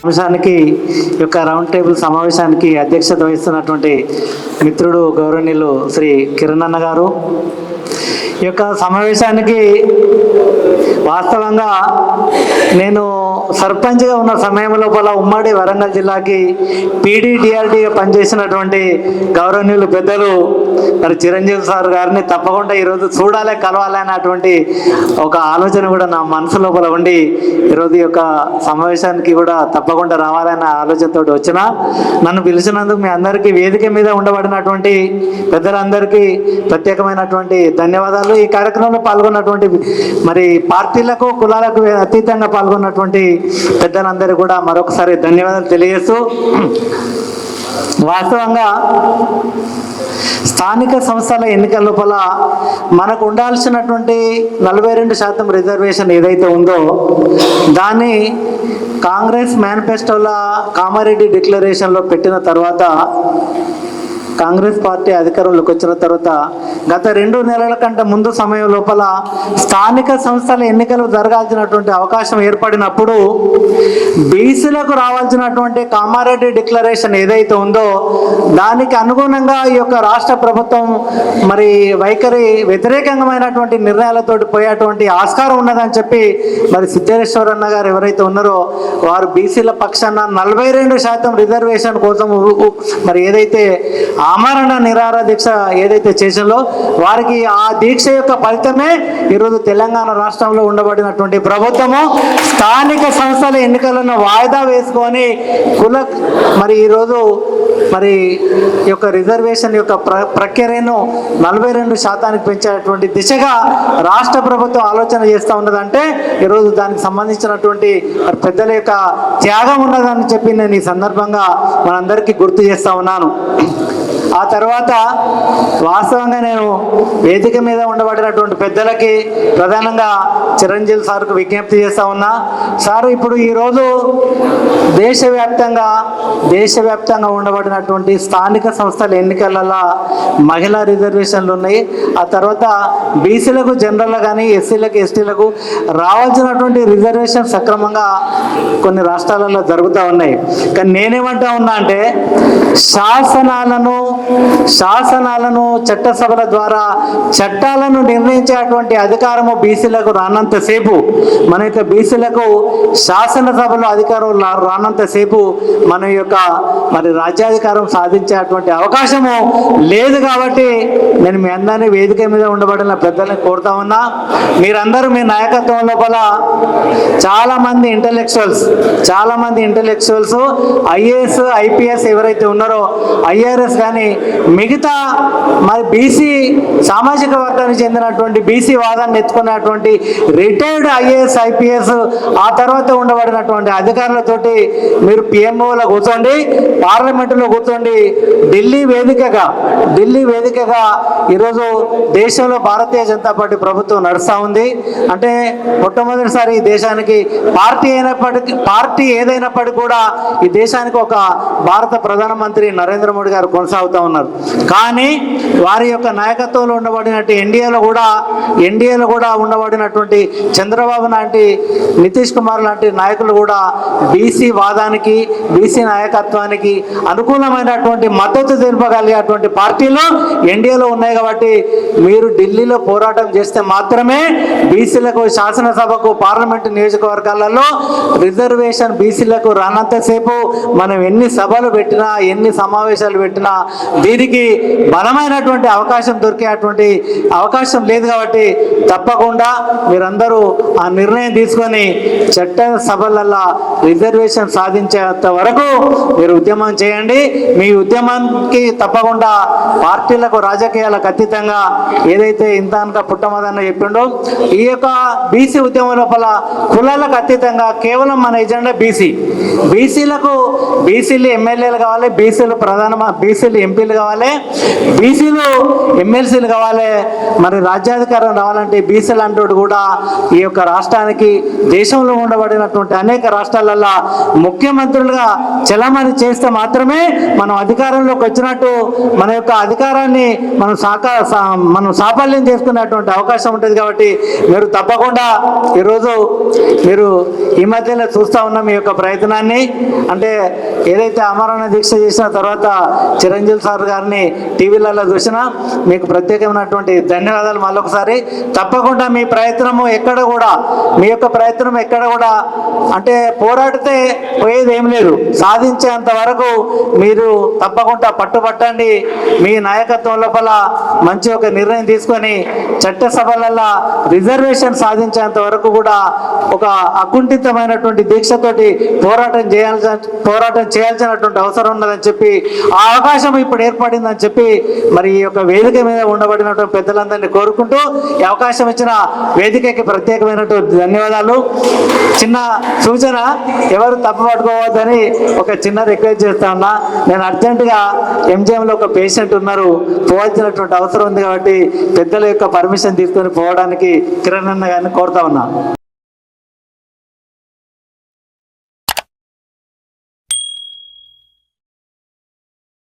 సమావేశానికి యొక్క round table సమావేశానికి అధ్యక్షత వహిస్తున్నటువంటి మిత్రుడు గౌరవనీయులు శ్రీ కిరణ్ అన్న గారు. ఈ యొక్క సమావేశానికి వాస్తవంగా నేను సర్పంచ్గా ఉన్న సమయం లోపల ఉమ్మడి వరంగల్ జిల్లాకి పీడీడిఆర్డీగా పనిచేసినటువంటి గౌరవనీయులు పెద్దలు మరి చిరంజీవి సార్ గారిని తప్పకుండా ఈరోజు చూడాలి కలవాలి అన్నటువంటి ఒక ఆలోచన కూడా నా మనసు లోపల ఉండి ఈరోజు యొక్క సమావేశానికి కూడా తప్పకుండా రావాలన్న ఆలోచనతో వచ్చిన. నన్ను పిలిచినందుకు మీ అందరికీ వేదిక మీద ఉండబడినటువంటి పెద్దలందరికీ ప్రత్యేకమైనటువంటి ధన్యవాదాలు. ఈ కార్యక్రమంలో పాల్గొన్నటువంటి మరి పార్టీ పార్టీలకు కులాలకు అతీతంగా పాల్గొన్నటువంటి పెద్దలందరూ కూడా మరొకసారి ధన్యవాదాలు తెలియజేస్తూ వాస్తవంగా స్థానిక సంస్థల ఎన్నికల లోపల మనకు ఉండాల్సినటువంటి నలభై రెండు శాతం రిజర్వేషన్ ఏదైతే ఉందో దాన్ని కాంగ్రెస్ మేనిఫెస్టోలో కామారెడ్డి డిక్లరేషన్లో పెట్టిన తర్వాత కాంగ్రెస్ పార్టీ అధికారంలోకి వచ్చిన తర్వాత గత రెండు నెలల కంటే ముందు సమయం లోపల స్థానిక సంస్థల ఎన్నికలు జరగాల్సినటువంటి అవకాశం ఏర్పడినప్పుడు బీసీలకు రావాల్సినటువంటి కామారెడ్డి డిక్లరేషన్ ఏదైతే ఉందో దానికి అనుగుణంగా ఈ యొక్క రాష్ట్ర ప్రభుత్వం మరి వైఖరి వ్యతిరేకంగమైనటువంటి నిర్ణయాలతోటి పోయేటువంటి ఆస్కారం ఉన్నదని చెప్పి మరి సిద్ధేశ్వరన్న గారు ఎవరైతే ఉన్నారో వారు బీసీల పక్షాన నలభై రెండు శాతం రిజర్వేషన్ కోసం మరి ఏదైతే ఆమరణ నిరాహార దీక్ష ఏదైతే చేసిందో వారికి ఆ దీక్ష యొక్క ఫలితమే ఈరోజు తెలంగాణ రాష్ట్రంలో ఉండబడినటువంటి ప్రభుత్వము. స్థానిక సంస్థల ఎన్నికలను వాయిదా వేసుకొని కుల మరి ఈరోజు మరి ఈ యొక్క రిజర్వేషన్ యొక్క ప్ర ప్రక్రియను నలభై రెండు శాతానికి పెంచేటువంటి దిశగా రాష్ట్ర ప్రభుత్వం ఆలోచన చేస్తూ ఉన్నదంటే ఈరోజు దానికి సంబంధించినటువంటి మరి పెద్దల యొక్క త్యాగం ఉన్నదని చెప్పి నేను ఈ సందర్భంగా మనందరికీ గుర్తు చేస్తూ ఉన్నాను. ఆ తర్వాత వాస్తవంగా నేను వేదిక మీద ఉండబడినటువంటి పెద్దలకి ప్రధానంగా చిరంజీవి సార్కు విజ్ఞప్తి చేస్తా ఉన్నా. సార్ ఇప్పుడు ఈరోజు దేశవ్యాప్తంగా దేశవ్యాప్తంగా ఉండబడినటువంటి స్థానిక సంస్థల ఎన్నికలలో మహిళా రిజర్వేషన్లు ఉన్నాయి. ఆ తర్వాత బీసీలకు జనరల్ కానీ ఎస్సీలకు ఎస్టీలకు రావాల్సినటువంటి రిజర్వేషన్ సక్రమంగా కొన్ని రాష్ట్రాలలో జరుగుతూ ఉన్నాయి. కానీ నేనేమంటా ఉన్నా అంటే శాసనాలను శాసనాలను చట్టసభల ద్వారా చట్టాలను నిర్ణయించేటువంటి అధికారము బీసీలకు రానంతసేపు మన యొక్క బీసీలకు శాసనసభలో అధికారం రానంతసేపు మన యొక్క మరి రాజ్యాధికారం సాధించేటువంటి అవకాశము లేదు కాబట్టి నేను మీ అందరినీ వేదిక మీద ఉండబడిన పెద్దలను కోరుతా ఉన్నా. మీరందరూ మీ నాయకత్వం లోపల చాలా మంది ఇంటలెక్చువల్స్ చాలా మంది ఇంటలెక్చువల్స్ ఐఏఎస్ ఐపీఎస్ ఎవరైతే ఉన్నారో ఐఆర్ఎస్ కానీ మిగతా మరి బీసీ సామాజిక వర్గానికి చెందినటువంటి బీసీ వాదాన్ని ఎత్తుకున్నటువంటి రిటైర్డ్ ఐఏఎస్ ఐపీఎస్ ఆ తర్వాత ఉండబడినటువంటి అధికారులతోటి మీరు పిఎంఓలో కూర్చోండి పార్లమెంటులో కూర్చోండి. ఢిల్లీ వేదికగా ఢిల్లీ వేదికగా ఈరోజు దేశంలో భారతీయ జనతా పార్టీ ప్రభుత్వం నడుస్తూ ఉంది. అంటే మొట్టమొదటిసారి ఈ దేశానికి పార్టీ అయినప్పటికీ పార్టీ ఏదైనప్పటికీ కూడా ఈ దేశానికి ఒక భారత ప్రధానమంత్రి నరేంద్ర మోడీ గారు కొనసాగుతూ ఉన్నారు. కానీ వారి యొక్క నాయకత్వంలో ఉండబడినట్టు ఎన్డీఏలో కూడా ఎన్డీఏలో కూడా ఉండబడినటువంటి చంద్రబాబు లాంటి నితీష్ కుమార్ లాంటి నాయకులు కూడా బీసీ వాదానికి బీసీ నాయకత్వానికి అనుకూలమైనటువంటి మద్దతు తెలుపగలిగేటువంటి పార్టీలు ఎన్డీఏలో ఉన్నాయి కాబట్టి మీరు ఢిల్లీలో పోరాటం చేస్తే మాత్రమే బీసీలకు శాసనసభకు పార్లమెంటు నియోజకవర్గాలలో రిజర్వేషన్ బీసీలకు రానంతసేపు మనం ఎన్ని సభలు పెట్టినా ఎన్ని సమావేశాలు పెట్టినా దీనికి బలమైనటువంటి అవకాశం దొరికేటువంటి అవకాశం లేదు కాబట్టి తప్పకుండా మీరందరూ ఆ నిర్ణయం తీసుకొని చట్ట సభలల్లో రిజర్వేషన్ సాధించేంత వరకు మీరు ఉద్యమం చేయండి. మీ ఉద్యమానికి తప్పకుండా పార్టీలకు రాజకీయాలకు అతీతంగా ఏదైతే ఇంత పుట్టమదన్న చెప్పిండో ఈ యొక్క బీసీ ఉద్యమం లోపల కులాలకు అతీతంగా కేవలం మన ఎజెండా బీసీ. బీసీలకు బీసీలు ఎమ్మెల్యేలు కావాలి బీసీలు ప్రధాన బీసీలు ఎంపీ ఎంపీలు కావాలి బీసీలు ఎమ్మెల్సీలు కావాలి. మరి రాజ్యాధికారం రావాలంటే బీసీలు అంటూ కూడా ఈ యొక్క రాష్ట్రానికి దేశంలో ఉండబడినటువంటి అనేక రాష్ట్రాలలో ముఖ్యమంత్రులుగా చలామణి చేస్తే మాత్రమే మనం అధికారంలోకి వచ్చినట్టు మన యొక్క అధికారాన్ని మనం సాకా మనం సాఫల్యం చేసుకునేటువంటి అవకాశం ఉంటుంది కాబట్టి మీరు తప్పకుండా ఈరోజు మీరు ఈ మధ్యలో చూస్తూ ఉన్న మీ యొక్క ప్రయత్నాన్ని. అంటే ఏదైతే అమరణ దీక్ష చేసిన తర్వాత చిరంజీవి సార్ గారిని టీవీలలో చూసినా మీకు ప్రత్యేకమైనటువంటి ధన్యవాదాలు మళ్ళొకసారి తప్పకుండా మీ ప్రయత్నము ఎక్కడ కూడా మీ యొక్క ప్రయత్నం ఎక్కడ కూడా అంటే పోరాడితే పోయేది ఏం లేదు. సాధించేంత వరకు మీరు తప్పకుండా పట్టుపట్టండి మీ నాయకత్వం లోపల మంచి ఒక నిర్ణయం తీసుకొని చట్టసభలలో రిజర్వేషన్ సాధించేంత వరకు కూడా ఒక అకుంఠితమైనటువంటి దీక్షతోటి పోరాటం చేయాల్సిన పోరాటం చేయాల్సినటువంటి అవసరం ఉన్నదని చెప్పి ఆ అవకాశం ఇప్పుడు ఏర్పడిందని చెప్పి మరి ఈ యొక్క వేదిక మీద ఉండబడినటువంటి పెద్దలందరినీ కోరుకుంటూ ఈ అవకాశం ఇచ్చిన వేదికకి ప్రత్యేకమైనటువంటి ధన్యవాదాలు. చిన్న సూచన ఎవరు తప్పు పట్టుకోవద్దని ఒక చిన్న రిక్వెస్ట్ చేస్తా ఉన్నా. నేను అర్జెంటుగా ఎంజిఎంలో ఒక పేషెంట్ ఉన్నారు పోవాల్సినటువంటి అవసరం ఉంది కాబట్టి పెద్దల యొక్క పర్మిషన్ తీసుకొని పోవడానికి కిరణ్ అన్న గారిని కోరుతా ఉన్నా.